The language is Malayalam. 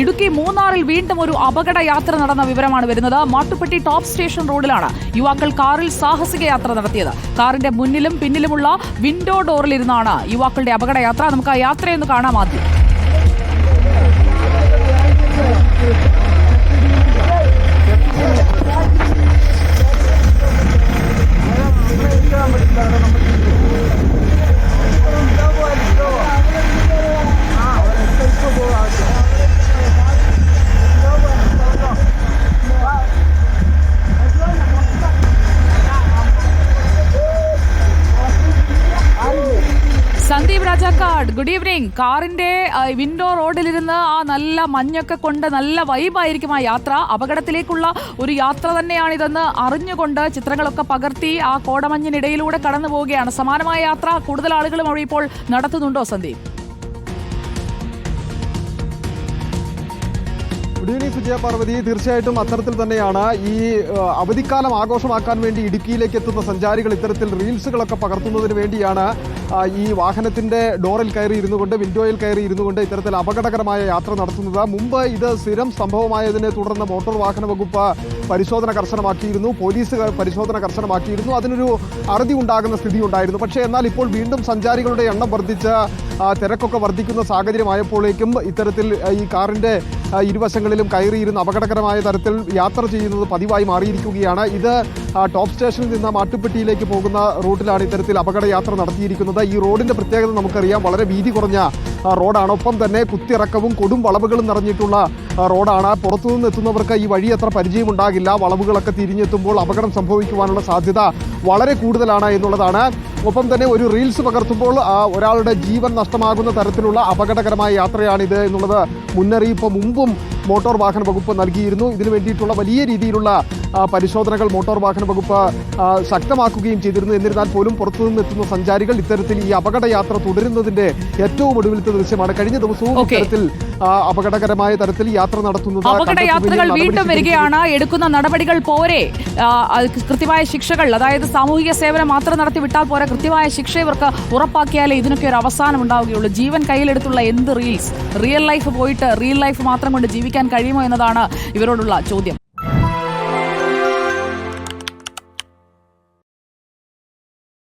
ഇടുക്കി മൂന്നാറിൽ വീണ്ടും ഒരു അപകട യാത്ര നടന്ന വിവരമാണ് വരുന്നത്. മാട്ടുപ്പെട്ടി ടോപ്പ് സ്റ്റേഷൻ റോഡിലാണ് യുവാക്കൾ കാറിൽ സാഹസിക യാത്ര നടത്തിയത്. കാറിന്റെ മുന്നിലും പിന്നിലുമുള്ള വിൻഡോ ഡോറിലിരുന്നാണ് യുവാക്കളുടെ അപകട യാത്ര. നമുക്ക് ആ യാത്രയൊന്ന് കാണാം ആദ്യം. സന്ദീപ് രാജാക്കാട് ഗുഡ് ഈവനിങ് കാറിന്റെ വിൻഡോ റോഡിലിരുന്ന് ആ നല്ല മഞ്ഞൊക്കെ കൊണ്ട് നല്ല വൈബായിരിക്കും ആ യാത്ര. അപകടത്തിലേക്കുള്ള ഒരു യാത്ര തന്നെയാണിതെന്ന് അറിഞ്ഞുകൊണ്ട് ചിത്രങ്ങളൊക്കെ പകർത്തി ആ കോടമഞ്ഞിനിടയിലൂടെ കടന്നു പോവുകയാണ് സമാനമായ യാത്ര കൂടുതൽ ആളുകളും അവിടെ ഇപ്പോൾ നടത്തുന്നുണ്ടോ സന്ദീപ്? ഗുഡ് ഈവനിങ് സുജയ പാർവതി തീർച്ചയായിട്ടും അത്തരത്തിൽ തന്നെയാണ് ഈ അവധിക്കാലം ആഘോഷമാക്കാൻ വേണ്ടി ഇടുക്കിയിലേക്ക് എത്തുന്ന സഞ്ചാരികൾ ഇത്തരത്തിൽ റീൽസുകളൊക്കെ പകർത്തുന്നതിന് വേണ്ടിയാണ് ഈ വാഹനത്തിന്റെ ഡോറിൽ കയറി ഇരുന്നു കൊണ്ട് വിൻഡോയിൽ കയറി ഇരുന്നു കൊണ്ട് ഇത്തരത്തിൽ അപകടകരമായ യാത്ര നടത്തുന്നത്. മുമ്പ് ഇത് സ്ഥിരം സംഭവമായതിനെ തുടർന്ന് മോട്ടോർ വാഹന വകുപ്പ് പരിശോധന കർശനമാക്കിയിരുന്നു പോലീസ് പരിശോധന കർശനമാക്കിയിരുന്നു. അതിനൊരു അറുതി ഉണ്ടാകുന്ന സ്ഥിതി ഉണ്ടായിരുന്നു പക്ഷേ എന്നാൽ ഇപ്പോൾ വീണ്ടും സഞ്ചാരികളുടെ എണ്ണം വർദ്ധിച്ച തിരക്കൊക്കെ വർദ്ധിക്കുന്ന സാഹചര്യമായപ്പോഴേക്കും ഇത്തരത്തിൽ ഈ കാറിന്റെ ഇരുവശങ്ങളിലും കയറിയിരുന്ന് അപകടകരമായ തരത്തിൽ യാത്ര ചെയ്യുന്നത് പതിവായി മാറിയിരിക്കുകയാണ്. ഇത് ടോപ്പ് സ്റ്റേഷനിൽ നിന്ന് മാട്ടുപ്പെട്ടിയിലേക്ക് പോകുന്ന റൂട്ടിലാണ് ഇത്തരത്തിൽ അപകട യാത്ര നടത്തിയിരിക്കുന്നത്. ഈ റോഡിന്റെ പ്രത്യേകത നമുക്കറിയാം. വളരെ വീതി കുറഞ്ഞ റോഡാണ്. ഒപ്പം തന്നെ കുത്തിറക്കവും കൊടും വളവുകളും നിറഞ്ഞിട്ടുള്ള റോഡാണ്. പുറത്തുനിന്ന് എത്തുന്നവർക്ക് ഈ വഴി അത്ര പരിചയമുണ്ടാകില്ല. വളവുകളൊക്കെ തിരിഞ്ഞെത്തുമ്പോൾ അപകടം സംഭവിക്കുവാനുള്ള സാധ്യത വളരെ കൂടുതലാണ് എന്നുള്ളതാണ്. ഒപ്പം തന്നെ ഒരു റീൽസ് പകർത്തുമ്പോൾ ഒരാളുടെ ജീവൻ നഷ്ടമാകുന്ന തരത്തിലുള്ള അപകടകരമായ യാത്രയാണിത് എന്നുള്ളത് മുന്നറിയിപ്പ് മുമ്പും മോട്ടോർ വാഹന വകുപ്പ് നൽകിയിരുന്നു. ഇതിനു വേണ്ടിയിട്ടുള്ള വലിയ രീതിയിലുള്ള പരിശോധനകൾ മോട്ടോർ വാഹന വകുപ്പ് ശക്തമാക്കുകയും ചെയ്തിരുന്നു. എന്നിരുന്നാൽ പോലും പുറത്തുനിന്ന് എത്തുന്ന സഞ്ചാരികൾ ഇത്തരത്തിൽ ഈ അപകട യാത്ര തുടരുന്നതിന്റെ ഏറ്റവും ഒടുവിലത്തെ ദൃശ്യമാണ്. കഴിഞ്ഞ ദിവസവും. ഇത്തരത്തിൽ അപകടകരമായ തരത്തിൽ യാത്ര നടത്തുന്നത് അപകട യാത്രകൾ വീണ്ടും വരികയാണ്. എടുക്കുന്ന നടപടികൾ പോരെ? കൃത്യമായ ശിക്ഷകൾ അതായത് സാമൂഹിക സേവനം മാത്രം നടത്തി വിട്ടാൽ പോരെ കൃത്യമായ ശിക്ഷ ഇവർക്ക് ഉറപ്പാക്കിയാലേ ഇതിനൊക്കെ ഒരു അവസാനം ഉണ്ടാവുകയുള്ളൂ. ജീവൻ കയ്യിലെടുത്തുള്ള എന്ത് റീൽസ് റിയൽ ലൈഫ് പോയിട്ട് റിയൽ ലൈഫ് മാത്രം കൊണ്ട് ജീവിക്കാൻ കഴിയുമോ എന്നതാണ് ഇവരോടുള്ള ചോദ്യം.